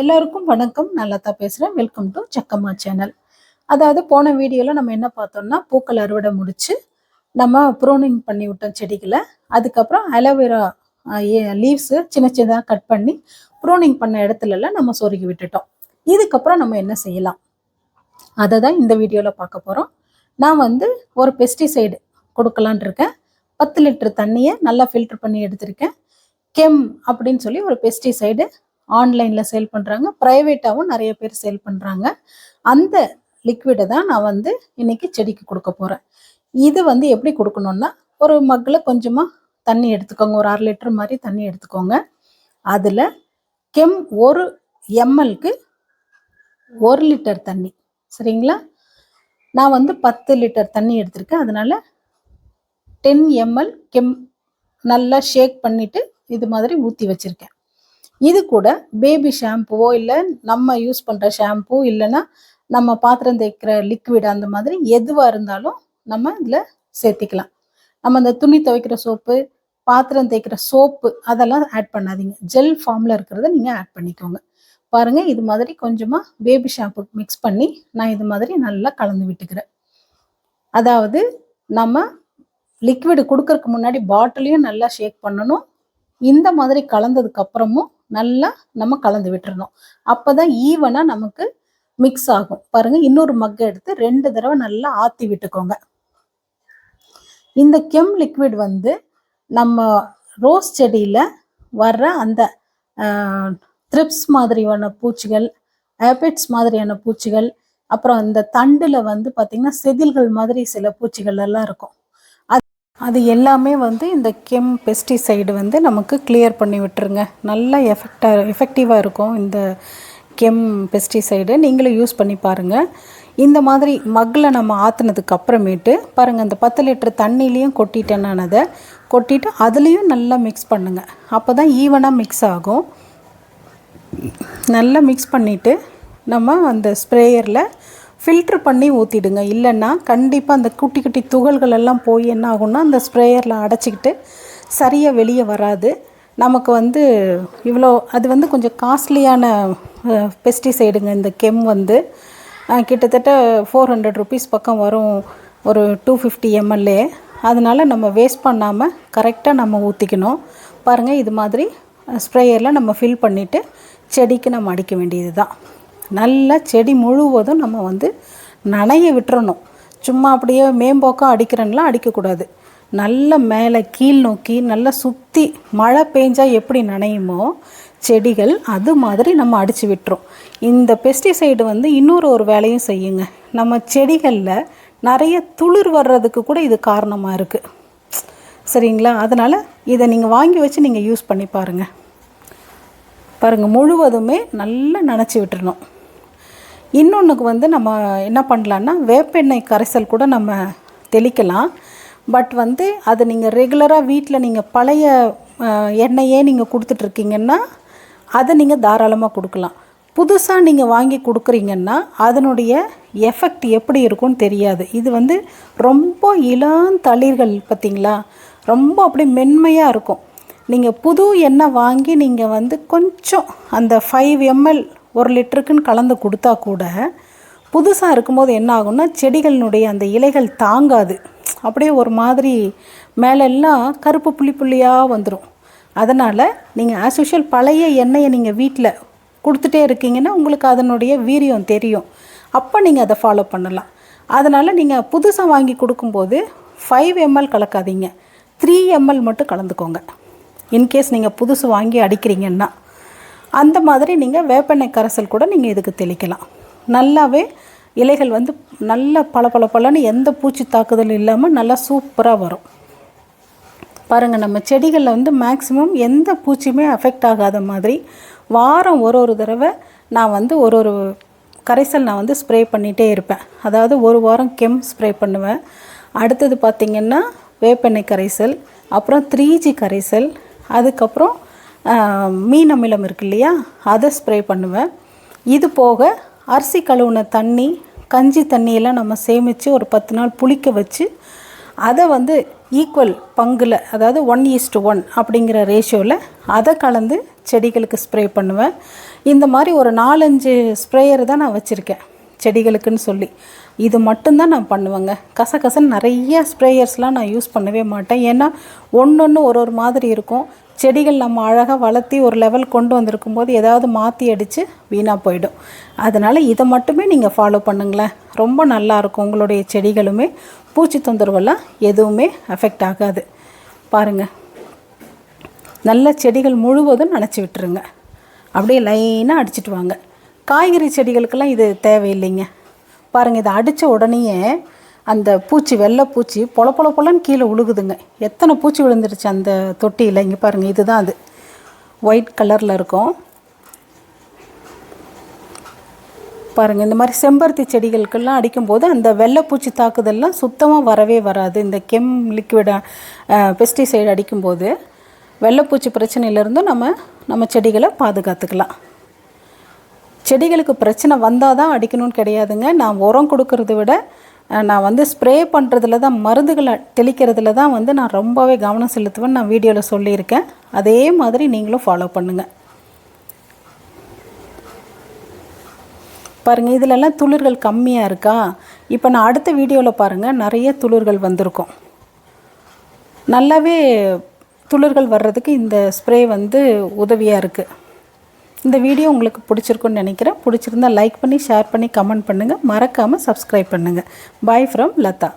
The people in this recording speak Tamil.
எல்லாருக்கும் வணக்கம். நல்லா தான் பேசுகிறேன் வெல்கம் டு சக்கம்மா சேனல் அதாவது போன வீடியோவில் நம்ம என்ன பார்த்தோம்னா பூக்கள் அறுவடை முடித்து நம்ம ப்ரோனிங் பண்ணி விட்டோம் செடிகளை. அதுக்கப்புறம் அலோவேரா லீவ்ஸு சின்ன சின்னதாக கட் பண்ணி ப்ரோனிங் பண்ண இடத்துலலாம் நம்ம சொருகி விட்டுட்டோம். இதுக்கப்புறம் நம்ம என்ன செய்யலாம்? அதை தான் இந்த வீடியோவில் பார்க்க போகிறோம் நான் வந்து ஒரு பெஸ்டிசைடு கொடுக்கலான் இருக்கேன். பத்து லிட்டர் தண்ணியை நல்லா ஃபில்டர் பண்ணி எடுத்திருக்கேன். கெம் அப்படின்னு சொல்லி ஒரு பெஸ்டிசைடு ஆன்லைனில் சேல் பண்ணுறாங்க ப்ரைவேட்டாகவும் நிறைய பேர் சேல் பண்ணுறாங்க அந்த லிக்விடை தான் நான் வந்து இன்றைக்கி செடிக்கு கொடுக்க போகிறேன் இது வந்து எப்படி கொடுக்கணுன்னா ஒரு மக்கில் கொஞ்சமாக தண்ணி எடுத்துக்கோங்க. ஒரு அரை லிட்டர் மாதிரி தண்ணி எடுத்துக்கோங்க. அதில் கெம் ஒரு எம்எல்க்கு ஒரு லிட்டர் தண்ணி. சரிங்களா? நான் வந்து பத்து லிட்டர் தண்ணி எடுத்திருக்கேன். அதனால் டென் எம்எல் கெம் நல்லா ஷேக் பண்ணிவிட்டு இது மாதிரி ஊற்றி வச்சுருக்கேன். இது கூட பேபி ஷாம்புவோ இல்லை நம்ம யூஸ் பண்ணுற ஷாம்பு இல்லைன்னா நம்ம பாத்திரம் தேய்க்கிற லிக்விட் அந்த மாதிரி எதுவாக இருந்தாலும் நம்ம இதில் சேர்த்திக்கலாம். நம்ம இந்த துணி துவைக்கிற சோப்பு பாத்திரம் தேய்க்கிற சோப்பு அதெல்லாம் ஆட் பண்ணாதீங்க. ஜெல் ஃபார்மில் இருக்கிறத நீங்கள் ஆட் பண்ணிக்கோங்க. பாருங்கள் இது மாதிரி கொஞ்சமாக பேபி ஷாம்பு மிக்ஸ் பண்ணி நான் இது மாதிரி நல்லா கலந்து விட்டுக்கிறேன். அதாவது நம்ம லிக்விடு கொடுக்கறதுக்கு முன்னாடி பாட்டிலையும் நல்லா ஷேக் பண்ணணும். இந்த மாதிரி கலந்ததுக்கு அப்புறமும் நல்லா நம்ம கலந்து விட்டுறணும். அப்பதான் ஈவனாக நமக்கு மிக்ஸ் ஆகும். பாருங்கள் இன்னொரு மக்கை எடுத்து ரெண்டு தடவை நல்லா ஆற்றி விட்டுக்கோங்க. இந்த கெம் லிக்விட் வந்து நம்ம ரோஸ் செடியில் வர்ற அந்த த்ரிப்ஸ் மாதிரியான பூச்சிகள் ஆபிட்ஸ் மாதிரியான பூச்சிகள் அப்புறம் அந்த தண்டில் வந்து பார்த்திங்கன்னா செதில்கள் மாதிரி சில பூச்சிகள் எல்லாம் இருக்கும். அது எல்லாமே வந்து இந்த கெம் பெஸ்டிசைடு வந்து நமக்கு கிளியர் பண்ணி விட்டுருங்க. நல்லா எஃபெக்டாக எஃபெக்டிவாக இருக்கும் இந்த கெம் பெஸ்டிசைடு நீங்களும் யூஸ் பண்ணி பாருங்கள் இந்த மாதிரி மக்கில் நம்ம ஆற்றுனதுக்கு அப்புறமேட்டு பாருங்கள் அந்த பத்து லிட்டர் தண்ணிலையும் கொட்டிட்டேன் நான் அதை. கொட்டிட்டு அதுலேயும் நல்லா மிக்ஸ் பண்ணுங்கள் அப்போ தான் ஈவனாக மிக்ஸ் ஆகும். நல்லா மிக்ஸ் பண்ணிவிட்டு நம்ம அந்த ஸ்ப்ரேயரில் ஃபில்ட்ரு பண்ணி ஊற்றிடுங்க இல்லைன்னா கண்டிப்பாக அந்த குட்டி குட்டி துகள்கள் எல்லாம் போய் என்ன ஆகும்னா அந்த ஸ்ப்ரேயரில் அடைச்சிக்கிட்டு சரியாக வெளியே வராது. நமக்கு வந்து இவ்வளோ அது வந்து கொஞ்சம் காஸ்ட்லியான பெஸ்டிசைடுங்க இந்த கெம் வந்து கிட்டத்தட்ட ஃபோர் ஹண்ட்ரட் ருபீஸ் பக்கம் வரும் ஒரு டூ ஃபிஃப்டி எம்எல்ஏ அதனால் நம்ம வேஸ்ட் பண்ணாமல் கரெக்டாக நம்ம ஊற்றிக்கணும் பாருங்கள் இது மாதிரி ஸ்ப்ரேயரில் நம்ம ஃபில் பண்ணிவிட்டு செடிக்கு நம்ம அடிக்க வேண்டியது தான் நல்லா செடி முழுவதும் நம்ம வந்து நனைய விட்டுறணும். சும்மா அப்படியே மேம்போக்கம் அடிக்கிறேன்லாம் அடிக்கக்கூடாது. நல்ல மேலே கீழ் நோக்கி நல்லா சுற்றி மழை பெஞ்சால் எப்படி நனையுமோ செடிகள் அது மாதிரி நம்ம அடித்து விட்டுரும் இந்த பெஸ்டிசைடு வந்து இன்னொரு ஒரு வேலையும் செய்யுங்க. நம்ம செடிகளில் நிறைய துளிர் வர்றதுக்கு கூட இது காரணமாக இருக்குது சரிங்களா? அதனால் இதை நீங்கள் வாங்கி வச்சு நீங்கள் யூஸ் பண்ணி பாருங்கள் பாருங்கள் முழுவதுமே நல்லா நனைச்சி விட்டுறணும். இன்னொன்றுக்கு வந்து நம்ம என்ன பண்ணலான்னா வேப்பெண்ணெய் கரைசல் கூட நம்ம தெளிக்கலாம். பட் வந்து அது நீங்கள் ரெகுலராக வீட்டில் நீங்கள் பழைய எண்ணெயே நீங்கள் கொடுத்துட்ருக்கீங்கன்னா அதை நீங்கள் தாராளமாக கொடுக்கலாம். புதுசாக நீங்கள் வாங்கி கொடுக்குறீங்கன்னா அதனுடைய எஃபெக்ட் எப்படி இருக்கும்னு தெரியாது. இது வந்து ரொம்ப இளம் தளிர்கள் பார்த்திங்களா ரொம்ப அப்படியே மென்மையாக இருக்கும். நீங்கள் புது எண்ணெய் வாங்கி நீங்கள் வந்து கொஞ்சம் அந்த ஃபைவ் எம்எல் ஒரு லிட்டருக்குன்னு கலந்து கொடுத்தா கூட புதுசாக இருக்கும்போது என்ன ஆகும்னா செடிகளினுடைய அந்த இலைகள் தாங்காது. அப்படியே ஒரு மாதிரி மேலெல்லாம் கருப்பு புள்ளி புள்ளியாக வந்துடும் அதனால் நீங்கள் ஆஸ் யூஷுவல் பழைய எண்ணெயை நீங்கள் வீட்டில் கொடுத்துட்டே இருக்கீங்கன்னா உங்களுக்கு அதனுடைய வீரியம் தெரியும். அப்போ நீங்கள் அதை ஃபாலோ பண்ணலாம். அதனால் நீங்கள் புதுசாக வாங்கி கொடுக்கும்போது ஃபைவ் எம்எல் கலக்காதீங்க. த்ரீ எம்எல் மட்டும் கலந்துக்கோங்க. இன்கேஸ் நீங்கள் புதுசு வாங்கி அடிக்கிறீங்கன்னா. அந்த மாதிரி நீங்கள் வேப்பெண்ணெய் கரைசல் கூட நீங்கள் இதுக்கு தெளிக்கலாம். நல்லாவே இலைகள் வந்து நல்ல பல பல பலன்னு எந்த பூச்சி தாக்குதல் இல்லாமல் நல்லா சூப்பராக வரும். பாருங்கள் நம்ம செடிகளில் வந்து மேக்ஸிமம் எந்த பூச்சியுமே அஃபெக்ட் ஆகாத மாதிரி வாரம் ஒரு ஒரு தடவை நான் வந்து ஒரு ஒரு கரைசல் நான் வந்து ஸ்ப்ரே பண்ணிகிட்டே இருப்பேன். அதாவது ஒரு வாரம் கெம் ஸ்ப்ரே பண்ணுவேன். அடுத்தது பார்த்திங்கன்னா வேப்பெண்ணெய் கரைசல் அப்புறம் த்ரீ ஜி கரைசல் அதுக்கப்புறம் மீன் அமிலம் இருக்கு இல்லையா அதை ஸ்ப்ரே பண்ணுவேன். இது போக அரிசி கழுவுன தண்ணி கஞ்சி தண்ணியெல்லாம் நம்ம சேமித்து ஒரு பத்து நாள் புளிக்க வச்சு அதை வந்து ஈக்குவல் பங்கில் அதாவது ஒன் ஈஸ்ட் ஒன் அப்படிங்கிற ரேஷியோவில் அதை கலந்து செடிகளுக்கு ஸ்ப்ரே பண்ணுவேன். இந்த மாதிரி ஒரு நாலஞ்சு ஸ்ப்ரேயர் தான் நான் வச்சுருக்கேன். செடிகளுக்குன்னு சொல்லி. இது மட்டும்தான் நான் பண்ணுவேங்க. கசகசன்னு நிறைய ஸ்ப்ரேயர்ஸ்லாம் நான் யூஸ் பண்ணவே மாட்டேன். ஏன்னா ஒன்று ஒன்று ஒரு ஒரு மாதிரி இருக்கும். செடிகள் நம்ம அழகாக வளர்த்தி ஒரு லெவல் கொண்டு வந்திருக்கும் போது ஏதாவது மாற்றி அடித்து வீணாக போயிடும். அதனால் இதை மட்டுமே நீங்கள் ஃபாலோ பண்ணுங்களேன். ரொம்ப நல்லாயிருக்கும் உங்களுடைய செடிகளுமே. பூச்சி தொந்தரவெல்லாம் எதுவுமே அஃபெக்ட் ஆகாது. பாருங்கள் நல்ல செடிகள் முழுவதும் நினச்சி விட்டுருங்க. அப்படியே லைனாக அடிச்சிட்டு வாங்க. காய்கறி செடிகளுக்கெல்லாம் இது தேவையில்லைங்க. பாருங்கள் இதை அடித்த உடனேயே அந்த பூச்சி வெள்ளை பூச்சி பொல பொல பொலன்னு கீழே உழுகுதுங்க. எத்தனை பூச்சி விழுந்துருச்சு அந்த தொட்டியில்? இங்கே பாருங்கள் இதுதான் அது. ஒயிட் கலரில் இருக்கும். பாருங்கள் இந்த மாதிரி செம்பருத்தி செடிகளுக்கெல்லாம் அடிக்கும்போது அந்த வெள்ளைப்பூச்சி தாக்குதல்லாம் சுத்தமாக வரவே வராது. இந்த கெம் லிக்விட பெஸ்டிசைடு அடிக்கும்போது வெள்ளைப்பூச்சி பிரச்சனையிலேருந்தும் நம்ம நம்ம செடிகளை பாதுகாத்துக்கலாம். செடிகளுக்கு பிரச்சனை வந்தால் தான் அடிக்கணும்னு கிடையாதுங்க. நான் உரம் கொடுக்கறத விட நான் வந்து ஸ்ப்ரே பண்ணுறதுல தான் மருந்துகளை தெளிக்கிறதுல தான் வந்து நான் ரொம்பவே கவனம் செலுத்துவேன்னு நான் வீடியோவில் சொல்லியிருக்கேன். அதே மாதிரி நீங்களும் ஃபாலோ பண்ணுங்கள் பாருங்கள் இதிலெல்லாம் துளிர்கள் கம்மியாக இருக்கா? இப்போ நான் அடுத்த வீடியோவில் பாருங்கள் நிறைய துளிர்கள் வந்திருக்கும். நல்லாவே துளிர்கள் வர்றதுக்கு இந்த ஸ்ப்ரே வந்து உதவியாக இருக்குது இந்த வீடியோ உங்களுக்கு பிடிச்சிருக்குன்னு நினைக்கிறேன். பிடிச்சிருந்தா லைக் பண்ணி ஷேர் பண்ணி கமெண்ட் பண்ணுங்கள் மறக்காமல் சப்ஸ்கிரைப் பண்ணுங்கள் பாய் ஃப்ரம் லதா.